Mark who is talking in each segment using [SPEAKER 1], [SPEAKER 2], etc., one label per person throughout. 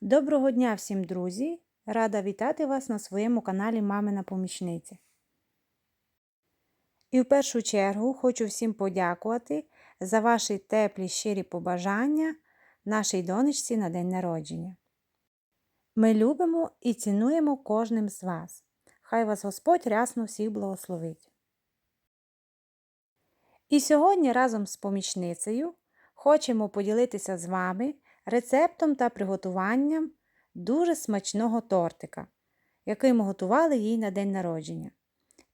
[SPEAKER 1] Доброго дня всім, друзі! Рада вітати вас на своєму каналі Мамина Помічниця. І в першу чергу хочу всім подякувати за ваші теплі щирі побажання нашій донечці на день народження. Ми любимо і цінуємо кожним з вас. Хай вас Господь рясно всіх благословить. І сьогодні разом з помічницею хочемо поділитися з вами рецептом та приготуванням дуже смачного тортика, який ми готували їй на день народження.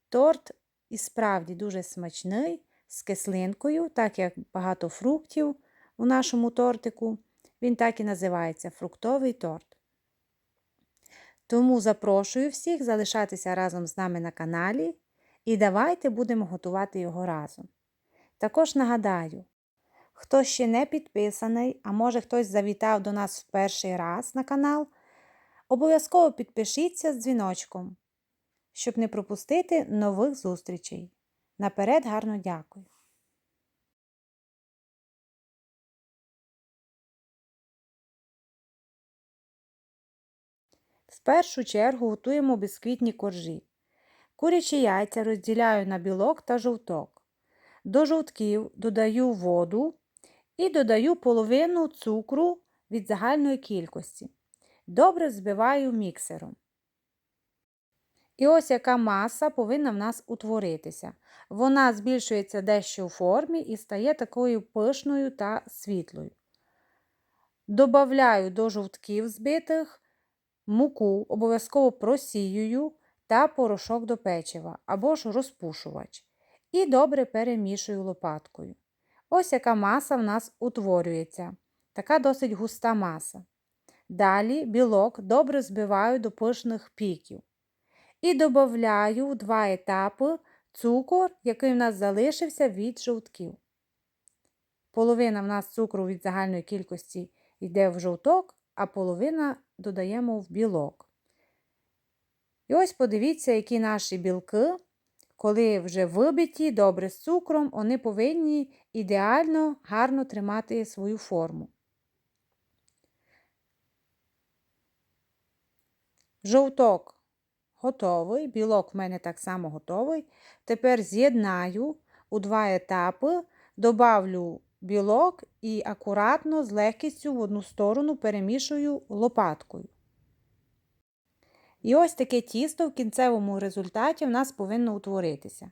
[SPEAKER 1] Торт і справді дуже смачний, з кислинкою, так як багато фруктів у нашому тортику. Він так і називається фруктовий торт. Тому запрошую всіх залишатися разом з нами на каналі і давайте будемо готувати його разом. Також нагадаю, хто ще не підписаний, а може хтось завітав до нас в перший раз на канал, обов'язково підпишіться з дзвіночком, щоб не пропустити нових зустрічей. Наперед гарно дякую. В першу чергу готуємо бісквітні коржі. Курячі яйця розділяю на білок та жовток. До жовтків додаю воду і додаю половину цукру від загальної кількості. Добре збиваю міксером. І ось яка маса повинна в нас утворитися. Вона збільшується дещо у формі і стає такою пишною та світлою. Добавляю до жовтків збитих муку, обов'язково просіюю та порошок до печива або ж розпушувач. І добре перемішую лопаткою. Ось яка маса в нас утворюється. Така досить густа маса. Далі білок добре збиваю до пишних піків. І додаю в два етапи цукор, який в нас залишився від жовтків. Половина в нас цукру від загальної кількості йде в жовток, а половина додаємо в білок. І ось подивіться, які наші білки, коли вже вибиті, добре з цукром, вони повинні ідеально гарно тримати свою форму. Жовток готовий, білок в мене так само готовий. Тепер з'єднаю у два етапи, добавлю білок і акуратно з легкістю в одну сторону перемішую лопаткою. І ось таке тісто в кінцевому результаті в нас повинно утворитися.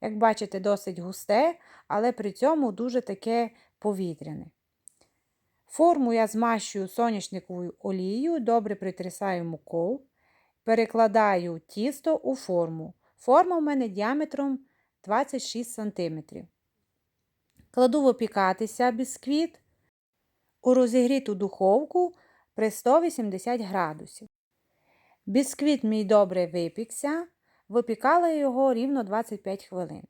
[SPEAKER 1] Як бачите, досить густе, але при цьому дуже таке повітряне. Форму я змащую соняшниковою олією, добре притрясаю мукою, перекладаю тісто у форму. Форма в мене діаметром 26 см. Кладу випікатися бісквіт у розігріту духовку при 180 градусів. Бісквіт мій добре випікся, випікала його рівно 25 хвилин.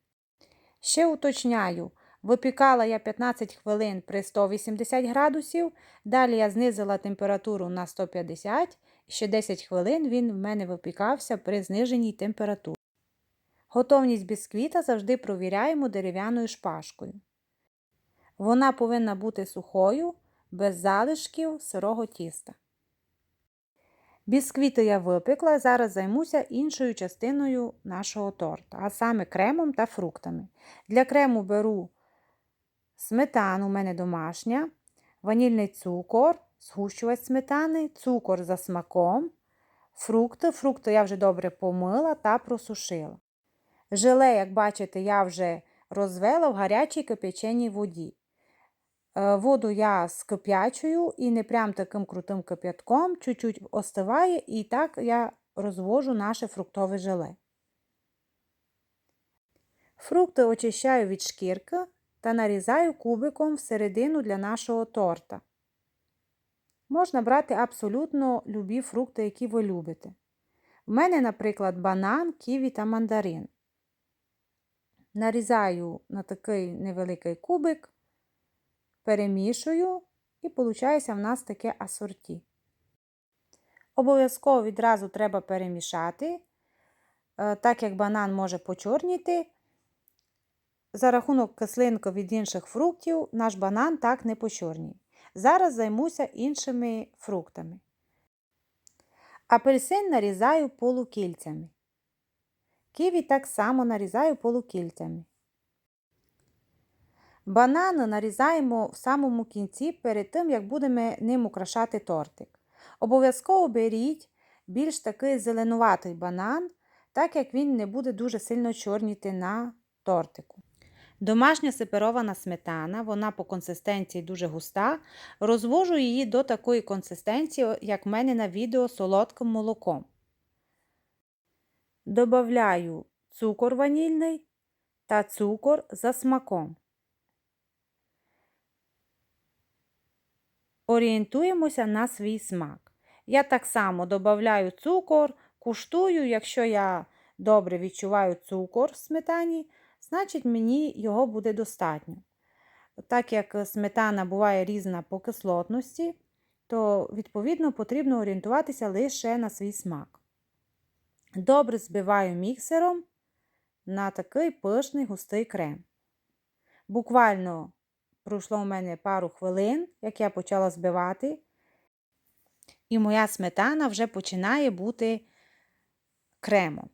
[SPEAKER 1] Ще уточняю, випікала я 15 хвилин при 180 градусів, далі я знизила температуру на 150 і ще 10 хвилин він в мене випікався при зниженій температурі. Готовність бісквіта завжди провіряємо дерев'яною шпажкою. Вона повинна бути сухою, без залишків сирого тіста. Бісквіти я випекла, зараз займуся іншою частиною нашого торта, а саме кремом та фруктами. Для крему беру сметану, у мене домашня, ванільний цукор, згущувач сметани, цукор за смаком, фрукти. Фрукти я вже добре помила та просушила. Желе, як бачите, я вже розвела в гарячій кипяченій воді. Е, воду я скип'ячую і не прям таким крутим кип'ятком, чуть-чуть остиває, і так я розвожу наше фруктове желе. Фрукти очищаю від шкірки та нарізаю кубиком всередину для нашого торта. Можна брати абсолютно любі фрукти, які ви любите. У мене, наприклад, банан, ківі та мандарин. Нарізаю на такий невеликий кубик перемішую, і виходить в нас таке асорті. Обов'язково відразу треба перемішати, е, так як банан може почорніти. За рахунок кислинки від інших фруктів, наш банан так не почорніє. Зараз займуся іншими фруктами. Апельсин нарізаю полукільцями. Ківі так само нарізаю полукільцями. Банани нарізаємо в самому кінці перед тим, як будемо ним украшати тортик. Обов'язково беріть більш такий зеленуватий банан, так як він не буде дуже сильно чорніти на тортику. Домашня сеперована сметана, вона по консистенції дуже густа. Розвожу її до такої консистенції, як в мене на відео солодким молоком. Добавляю цукор ванільний та цукор за смаком. Орієнтуємося на свій смак. Я так само додаю цукор, куштую, якщо я добре відчуваю цукор в сметані, значить мені його буде достатньо. Так як сметана буває різна по кислотності, то відповідно потрібно орієнтуватися лише на свій смак. Добре збиваю міксером на такий пишний густий крем. Буквально пройшло у мене пару хвилин, як я почала збивати, і моя сметана вже починає бути кремом.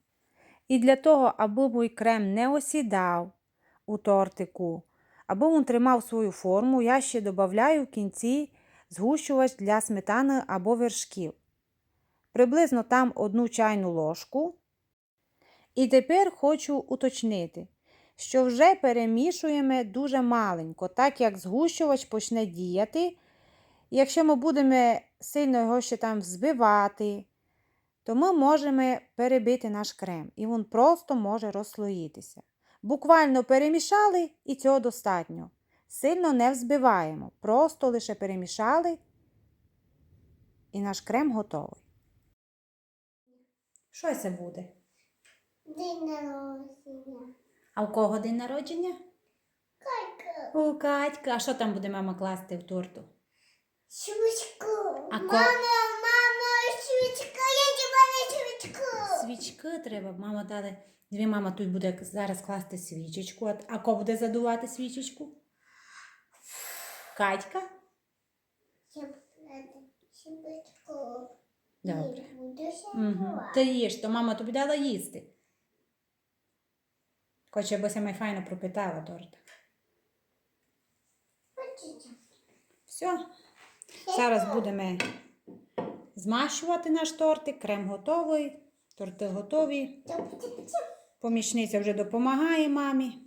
[SPEAKER 1] І для того, аби мій крем не осідав у тортику, аби він тримав свою форму, я ще додаю в кінці згущувач для сметани або вершків. Приблизно там одну чайну ложку. І тепер хочу уточнити, що вже перемішуємо дуже маленько, так як згущувач почне діяти. Якщо ми будемо сильно його ще там взбивати, то ми можемо перебити наш крем, і він просто може розслоїтися. Буквально перемішали і цього достатньо. Сильно не взбиваємо, просто лише перемішали, і наш крем готовий. Що це буде?
[SPEAKER 2] День народження.
[SPEAKER 1] А у кого день народження?
[SPEAKER 2] Кайка.
[SPEAKER 1] У Катька. А що там буде мама класти в торту?
[SPEAKER 2] Свічку.
[SPEAKER 1] А ко-
[SPEAKER 2] Мама, мама, свічка, я тебе свічку.
[SPEAKER 1] Свічки треба. Мама дали. Дві мама тут буде зараз класти свічечку. А- А кого буде задувати свічечку? Катька?
[SPEAKER 2] Я буду свічку.
[SPEAKER 1] Добре.
[SPEAKER 2] Буду
[SPEAKER 1] Угу. Ти їж, то мама тобі дала їсти. Хоче, бо саме файно пропитала торт. Все. Зараз будемо змащувати наш тортик. Крем готовий, торти готові. Помічниця вже допомагає мамі.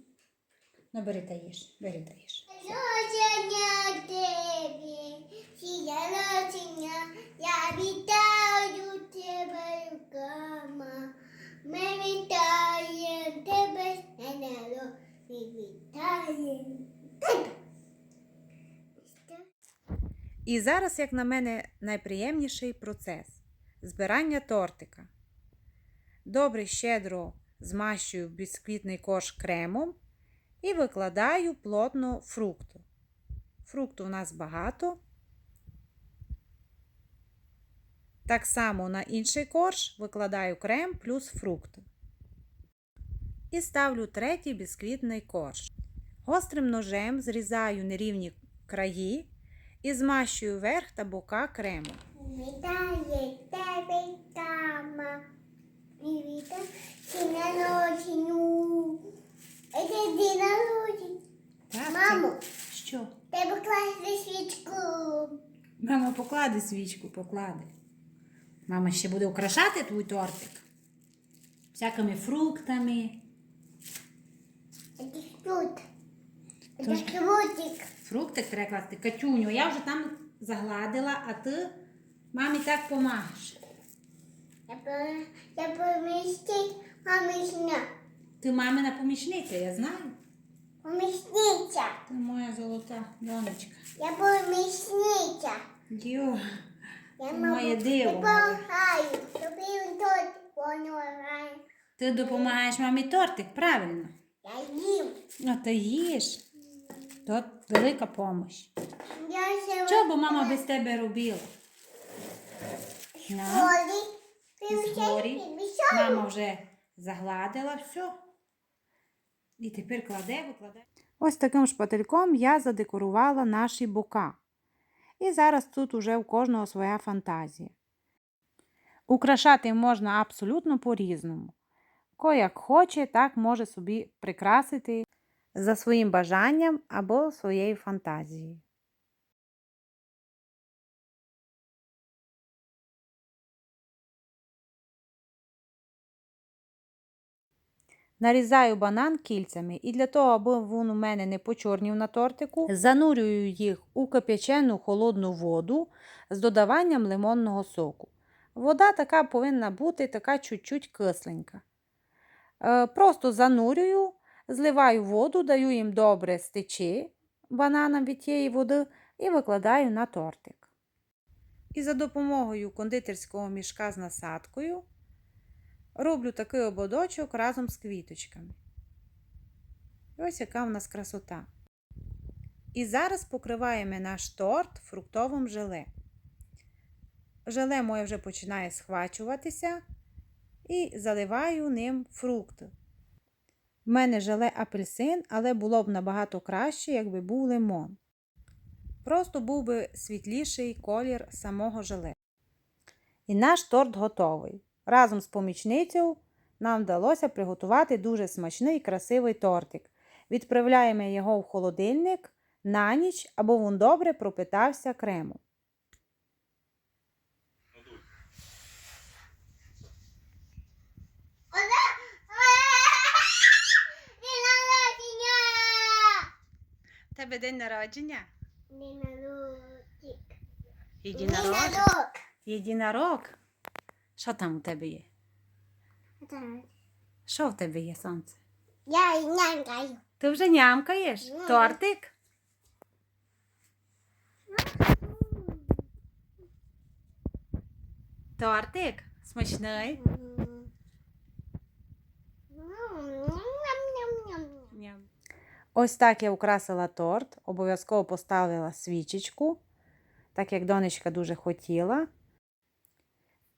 [SPEAKER 1] Ну, бери та їж, бери та їж.
[SPEAKER 2] Народження тобі, сія народження, я вітаю тебе руками. Ми вітаємо тебе, Ненело, ми вітаємо тебе.
[SPEAKER 1] І зараз, як на мене, найприємніший процес збирання тортика. Добре щедро змащую бісквітний корж кремом і викладаю плотно фрукту. Фрукту у нас багато. Так само на інший корж викладаю крем плюс фрукти. І ставлю третій бісквітний корж. Гострим ножем зрізаю нерівні краї і змащую верх та бока кремом.
[SPEAKER 2] Вітає тебе. Це. Мамо,
[SPEAKER 1] Що?
[SPEAKER 2] тебе класти свічку.
[SPEAKER 1] Мама, поклади свічку, поклади. Мама ще буде украшати твій тортик. Всякими фруктами.
[SPEAKER 2] Це тут. Це
[SPEAKER 1] Тож-
[SPEAKER 2] крутик.
[SPEAKER 1] Фруктик треба класти. Катюню, я вже там загладила, а ти мамі так помагаш.
[SPEAKER 2] Я по- Я помістить помічна.
[SPEAKER 1] Ти мамина помічниця, я знаю.
[SPEAKER 2] Помічниця.
[SPEAKER 1] Ти моя золота донечка.
[SPEAKER 2] Я помічниця.
[SPEAKER 1] Діо.
[SPEAKER 2] Я
[SPEAKER 1] Моє диво.
[SPEAKER 2] Я помагаю. Тобі понюхає.
[SPEAKER 1] Ти допомагаєш мамі тортик, правильно?
[SPEAKER 2] Я їм.
[SPEAKER 1] Ну, ти їж. То велика.
[SPEAKER 2] Я ще
[SPEAKER 1] Що б мама без тебе робила? На.
[SPEAKER 2] Олі.
[SPEAKER 1] Мама вже загладила все. І тепер кладе, викладе. Ось таким шпательком я задекорувала наші бока. І зараз тут уже у кожного своя фантазія. Украшати можна абсолютно по-різному. Ко як хоче, так може собі прикрасити за своїм бажанням або своєю фантазією. Нарізаю банан кільцями і для того, аби він у мене не почорнів на тортику, занурюю їх у кип'ячену холодну воду з додаванням лимонного соку. Вода така повинна бути така чуть-чуть кисленька. Е, Просто занурюю, зливаю воду, даю їм добре стечі бананам від тієї води і викладаю на тортик. І за допомогою кондитерського мішка з насадкою роблю такий ободочок разом з квіточками. І ось яка в нас красота. І зараз покриваємо наш торт фруктовим желе. Желе моє вже починає схвачуватися і заливаю ним фрукти. В мене желе апельсин, але було б набагато краще, якби був лимон. Просто був би світліший колір самого желе. І наш торт готовий. Разом з помічницею нам вдалося приготувати дуже смачний і красивий тортик. Відправляємо його в холодильник на ніч, або він добре пропитався кремом.
[SPEAKER 2] День народження!
[SPEAKER 1] Тебе день народження? Єдинорог. Єдинорог? Що там у тебе є? Що в тебе є, сонце?
[SPEAKER 2] Я нямкаю.
[SPEAKER 1] Ти вже нямкаєш? Тортик? Тортик? Смачний? Ось так я украсила торт, обов'язково поставила свічечку, так як донечка дуже хотіла.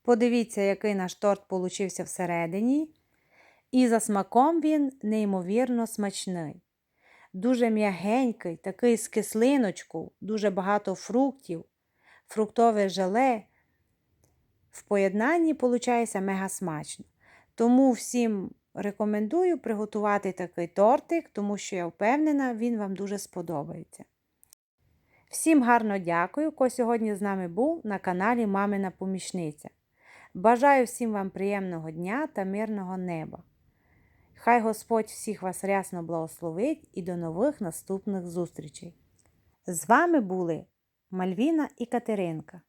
[SPEAKER 1] Подивіться, який наш торт получився всередині. І за смаком він неймовірно смачний. Дуже м'ягенький, такий з кислиночку, дуже багато фруктів, фруктове желе. В поєднанні виходить мега смачно. Тому всім рекомендую приготувати такий тортик, тому що я впевнена, він вам дуже сподобається. Всім гарно дякую, хто сьогодні з нами був на каналі Мамина Помічниця. Бажаю всім вам приємного дня та мирного неба. Хай Господь всіх вас рясно благословить і до нових наступних зустрічей. З вами були Мальвіна і Катеринка.